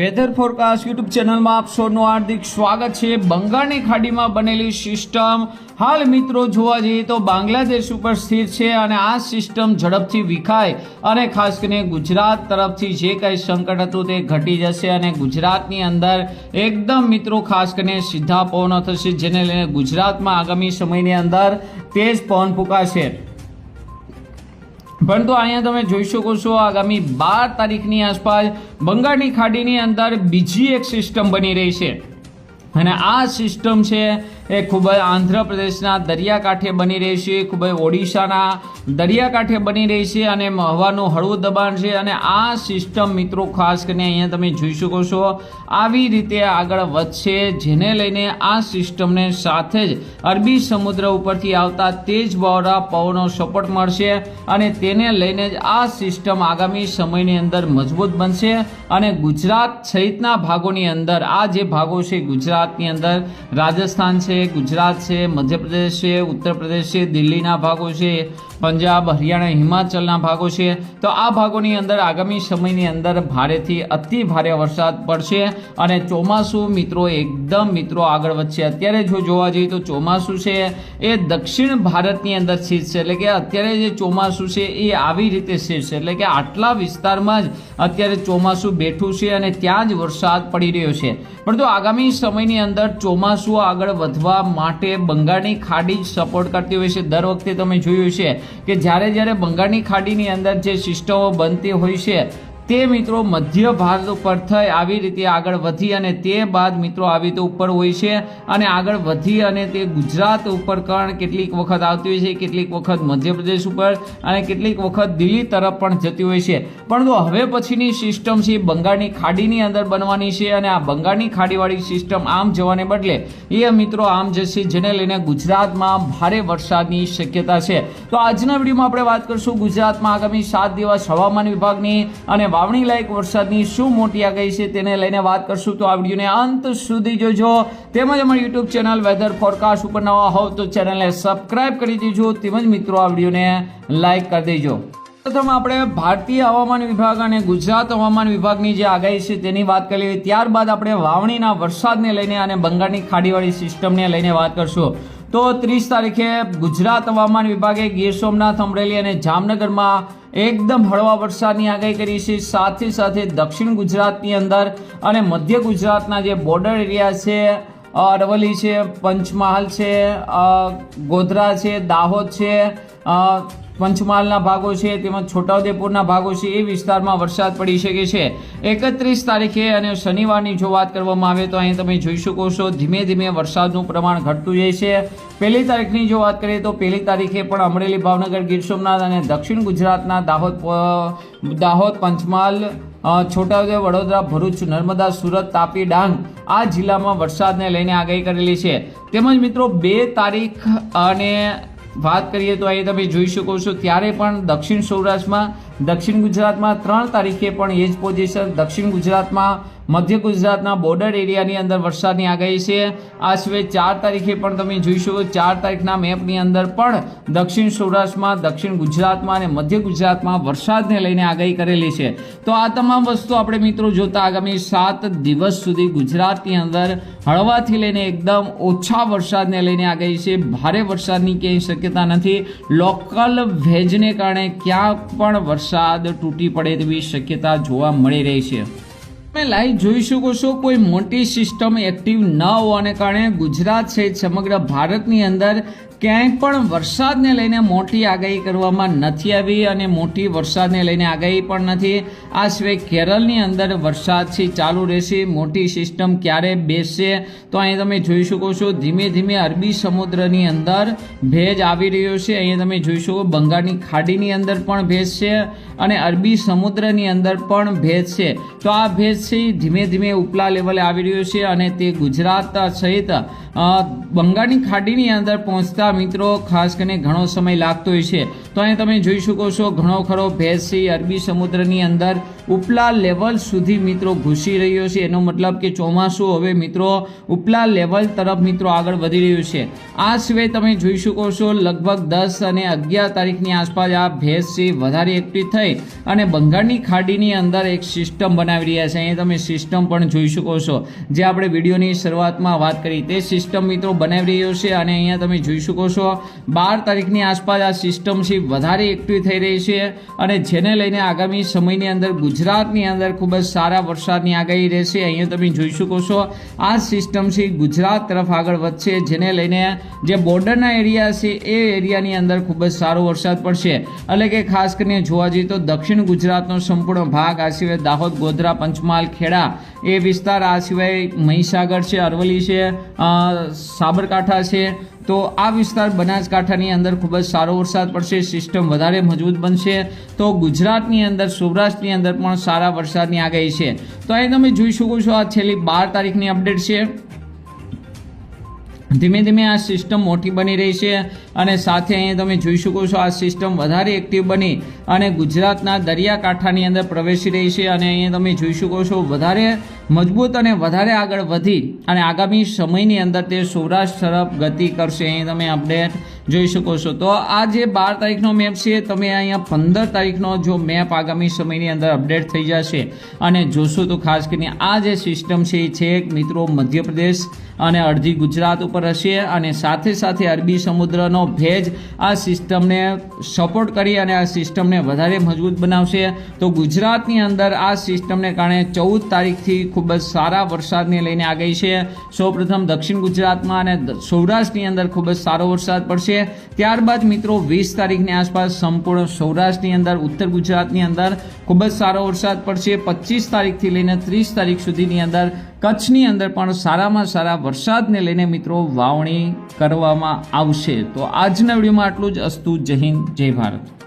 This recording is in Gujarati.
વેધર ફોરકાસ્ટ યુટ્યુબ ચેનલમાં આપ સૌનું હાર્દિક સ્વાગત છે. બંગાળની ખાડીમાં બનેલી સિસ્ટમ, હાલ મિત્રો જોવા જઈએ તો બાંગ્લાદેશ ઉપર સ્થિર છે અને આ સિસ્ટમ ઝડપથી વિખાય અને ખાસ કરીને ગુજરાત તરફથી જે કંઈ સંકટ હતું તે ઘટી જશે અને ગુજરાતની અંદર એકદમ મિત્રો ખાસ કરીને સીધા પવનો થશે, જેને લઈને ગુજરાતમાં આગામી સમયની અંદર તેજ પવન ફૂંકાશે. પરંતુ અહીંયા તમે જોઈ શકો છો, આગામી બાર તારીખની આસપાસ બંગાળની ખાડીની અંદર બીજી એક સિસ્ટમ બની રહી છે. અને આ સિસ્ટમ છે એ ખૂબ જ આંધ્રપ્રદેશના દરિયાકાંઠે બની રહી છે, ખૂબ જ ઓડિશાના દરિયાકાંઠે બની રહી છે અને હવાનું હળવું દબાણ છે અને આ સિસ્ટમ મિત્રો ખાસ કરીને અહીંયા તમે જોઈ શકો છો, આવી રીતે આગળ વધશે, જેને લઈને આ સિસ્ટમને સાથે જ અરબી સમુદ્ર ઉપરથી આવતા તેજ બહોરા પવનો સપોર્ટ મળશે અને તેને લઈને જ આ સિસ્ટમ આગામી સમયની અંદર મજબૂત બનશે અને ગુજરાત સહિતના ભાગોની અંદર, આ જે ભાગો છે ગુજરાતની અંદર, રાજસ્થાન છે ગુજરાત છે મધ્યપ્રદેશ છે ઉત્તર પ્રદેશ છે દિલ્હીના ભાગો છે પંજાબ, હરિયાણા, હિમાચલના ભાગો છે. તો આ ભાગોની અંદર આગામી સમયની અંદર ભારેથી અતિ ભારે વરસાદ પડશે અને ચોમાસું મિત્રો, એકદમ મિત્રો આગળ વધશે. અત્યારે જો જોવા જઈએ તો ચોમાસું છે એ દક્ષિણ ભારતની અંદર શીર્ષ છે. એટલે કે અત્યારે જે ચોમાસું છે એ આવી રીતે શીર્ષ એટલે કે આટલા વિસ્તારમાં જ અત્યારે ચોમાસું બેઠું છે અને ત્યાં જ વરસાદ પડી રહ્યો છે. પરંતુ આગામી સમયની અંદર ચોમાસું આગળ વધવા માટે બંગાળની ખાડી જ સપોર્ટ કરતી હોય છે. દર વખતે તમે જોયું છે કે જ્યારે જ્યારે બંગાળની ખાડીની અંદર જે સિસ્ટમો બનતી હોય છે તે મિત્રો મધ્ય ભારત ઉપર થઈ આવી રીતે આગળ વધી અને તે બાદ મિત્રો આવી રીતે ઉપર હોય છે અને આગળ વધી અને તે ગુજરાત ઉપર કણ કેટલીક વખત આવતી હોય છે, કેટલીક વખત મધ્યપ્રદેશ ઉપર અને કેટલીક વખત દિલ્હી તરફ પણ જતી હોય છે. પરંતુ હવે પછીની સિસ્ટમ છે બંગાળની ખાડીની અંદર બનવાની છે અને આ બંગાળની ખાડીવાળી સિસ્ટમ આમ જવાને બદલે એ મિત્રો આમ જશે, જેને લઈને ગુજરાતમાં ભારે વરસાદની શક્યતા છે. તો આજના વિડીયોમાં આપણે વાત કરીશું ગુજરાતમાં આગામી સાત દિવસ હવામાન વિભાગની અને વાવણી લાયક વરસાદની શું મોટી આગાહી છે તેને લઈને વાત કરશું તો આ વિડીયોને અંત સુધી જોજો. તેમજ અમારી યુટ્યુબ ચેનલ વેધર ફોરકાસ્ટ ઉપર નવા હોવ તો ચેનલને સબસ્ક્રાઇબ કરી દેજો. તેમજ મિત્રો, આ વિડીયોને લાઈક કરી દેજો. પ્રથમ આપણે ભારતીય હવામાન વિભાગ અને ગુજરાત હવામાન વિભાગની જે આગાહી છે તેની વાત કરી ત્યારબાદ આપણે વાવણીના વરસાદને લઈને અને બંગાળની ખાડીવાળી સિસ્ટમને લઈને વાત કરશું. તો ત્રીસ તારીખે ગુજરાત હવામાન વિભાગે ગીર સોમનાથ, અમરેલી અને જામનગરમાં એકદમ હળવા વરસાદની આગાહી કરી છે. સાથે સાથે દક્ષિણ ગુજરાતની અંદર અને મધ્ય ગુજરાતના જે બોર્ડર એરિયા છે અરવલ્લી છે, પંચમહાલ છે ગોધરા છે, દાહોદ છે પંચમહાલના ભાગો છે તેમજ છોટાઉદેપુરના ભાગો છે એ વિસ્તારમાં વરસાદ પડી શકે છે. એકત્રીસ તારીખે અને શનિવારની જો વાત કરવામાં આવે તો અહીં તમે જોઈ શકો છો ધીમે ધીમે વરસાદનું પ્રમાણ ઘટતું જાય છે. પહેલી તારીખની જો વાત કરીએ તો પહેલી તારીખે પણ અમરેલી, ભાવનગર, ગીર સોમનાથ અને દક્ષિણ ગુજરાતના દાહોદ દાહોદ, પંચમહાલ છોટાઉદેપુર, વડોદરા, ભરૂચ, નર્મદા, સુરત, તાપી, ડાંગ આ જિલ્લામાં વરસાદને લઈને આગાહી કરેલી છે. તેમજ મિત્રો બે તારીખ અને વાત કરીએ તો અહીં તમે જોઈ શકો છો ત્યારે પણ દક્ષિણ સૌરાષ્ટ્રમાં દક્ષિણ ગુજરાતમાં ત્રણ તારીખે પણ એ જ પોઝિશન દક્ષિણ ગુજરાતમાં મધ્ય ગુજરાતના બોર્ડર એરિયાની અંદર વરસાદની આગાહી છે. આ સિવાય ચાર તારીખે પણ તમે જોઈશો ચાર તારીખના મેપની અંદર પણ દક્ષિણ સૌરાષ્ટ્રમાં, દક્ષિણ ગુજરાતમાં અને મધ્ય ગુજરાતમાં વરસાદને લઈને આગાહી કરેલી છે. તો આ તમામ વસ્તુ આપણે મિત્રો જોતા આગામી સાત દિવસ સુધી ગુજરાતની અંદર હળવાથી લઈને એકદમ ઓછા વરસાદને લઈને આગાહી છે. ભારે વરસાદની ક્યાંય શક્યતા નથી. લોકલ ભેજને કારણે ક્યાં પણ વરસાદ તૂટી પડે તેવી શક્યતા જોવા મળી રહી છે. તમે લાઈવ જોઈ શકો છો, કોઈ મોટી સિસ્ટમ એક્ટિવ ન હોવાને કારણે ગુજરાત સહિત સમગ્ર ભારતની અંદર ક્યાંય પણ વરસાદને લઈને મોટી આગાહી કરવામાં નથી આવી અને મોટી વરસાદને લઈને આગાહી પણ નથી. આ સિવાય કેરળની અંદર વરસાદથી ચાલુ રહેશે, મોટી સિસ્ટમ ક્યારે બેસશે તો અહીં તમે જોઈ શકો છો, ધીમે ધીમે અરબી સમુદ્રની અંદર ભેજ આવી રહ્યો છે. અહીંયા તમે જોઈ શકો બંગાળની ખાડીની અંદર પણ ભેજ છે અને અરબી સમુદ્રની અંદર પણ ભેજ છે. તો આ ભેજ છે, ધીમે ધીમે ઉપલા લેવલે આવી રહ્યો છે અને તે ગુજરાત સહિત બંગાળની ખાડીની અંદર પહોંચતા મિત્રો ખાસ કરીને ઘણો સમય લાગતો હોય છે. તો અહીં તમે જોઈ શકો છો, ઘણો ખરો ભેંસી અરબી સમુદ્રની અંદર ઉપલા લેવલ સુધી મિત્રો ઘૂસી રહ્યો છે. એનો મતલબ કે ચોમાસું હવે મિત્રો ઉપલા લેવલ તરફ મિત્રો આગળ વધી રહ્યું છે. આ સિવાય તમે જોઈ શકો છો, લગભગ દસ અને અગિયાર તારીખની આસપાસ આ ભેંસી વધારે એક્ટિવ થઈ અને બંગાળની ખાડીની અંદર એક સિસ્ટમ બનાવી રહ્યા છે. અહીં તમે સિસ્ટમ પણ જોઈ શકો છો. જે આપણે વિડીયોની શરૂઆતમાં વાત કરી તે સિસ્ટમ મિત્રો બનાવી રહ્યો છે અને અહીંયા તમે જોઈ શકો છો, બાર તારીખની આસપાસ આ સિસ્ટમ છે વધારે એક્ટિવ થઈ રહી છે અને જેને લઈને આગામી સમયની અંદર ગુજરાતની અંદર ખૂબ જ સારા વરસાદની આગાહી રહેશે. અહીંયા તમે જોઈ શકો છો, આ સિસ્ટમ છે ગુજરાત તરફ આગળ વધશે, જેને લઈને જે બોર્ડરના એરિયા છે એ એરિયાની અંદર ખૂબ જ સારો વરસાદ પડશે. એટલે કે ખાસ કરીને જોવા જઈએ તો દક્ષિણ ગુજરાતનો સંપૂર્ણ ભાગ, આ સિવાય દાહોદ, ગોધરા, પંચમહાલ, ખેડા એ વિસ્તાર, આ સિવાય મહીસાગર છે, અરવલ્લી છે સાબરકાંઠા છે તો આ વિસ્તાર બનાસકાંઠાની અંદર ખૂબ જ સારો વરસાદ પડશે સિસ્ટમ વધારે મજબૂત બનશે. તો ગુજરાતની અંદર, સૌરાષ્ટ્રની અંદર પણ સારા વરસાદની આગાહી છે. તો અહીં તમે જોઈ શકો છો આ છેલ્લી બાર તારીખની અપડેટ છે. ધીમે ધીમે આ સિસ્ટમ મોટી બની રહી છે અને સાથે અહીંયા તમે જોઈ શકો છો આ સિસ્ટમ વધારે એક્ટિવ બની અને ગુજરાતના દરિયાકાંઠાની અંદર પ્રવેશી રહી છે અને અહીંયા તમે જોઈ શકો છો વધારે મજબૂત અને વધારે આગળ વધી અને આગામી સમયની અંદર તે સૌરાષ્ટ્ર તરફ ગતિ કરશે. અહીં તમે અપડેટ જોઈ શકો છો. તો આ જે બાર તારીખનો મેપ છે, તમે અહીંયા પંદર તારીખનો જો મેપ આગામી સમયની અંદર અપડેટ થઈ જશે. અને જોશો તો ખાસ કરીને આ જે સિસ્ટમ છે, એ છે મિત્રો મધ્યપ્રદેશ અને અડધી ગુજરાત ઉપર હશે. અને સાથે સાથે અરબી સમુદ્રનો ભેજ આ સિસ્ટમને સપોર્ટ કરી અને આ સિસ્ટમને વધારે મજબૂત બનાવશે. તો ગુજરાતની અંદર આ સિસ્ટમને કારણે ચૌદ તારીખથી ખૂબ જ સારા વરસાદને લઈને આગાહી છે. સૌપ્રથમ દક્ષિણ ગુજરાતમાં અને સૌરાષ્ટ્રની અંદર ખૂબ જ સારો વરસાદ પડશે. ત્યારબાદ મિત્રો વીસ તારીખની આસપાસ સંપૂર્ણ સૌરાષ્ટ્રની અંદર, ઉત્તર ગુજરાતની અંદર ખૂબ જ સારો વરસાદ પડશે. પચીસ તારીખથી લઈને ત્રીસ તારીખ સુધીની અંદર કચ્છની અંદર પણ સારામાં સારા વરસાદને લઈને મિત્રો વાવણી કરવામાં આવશે. તો આજના વિડીયોમાં આટલું જ. અસ્તુ જય હિન્દ, જય ભારત.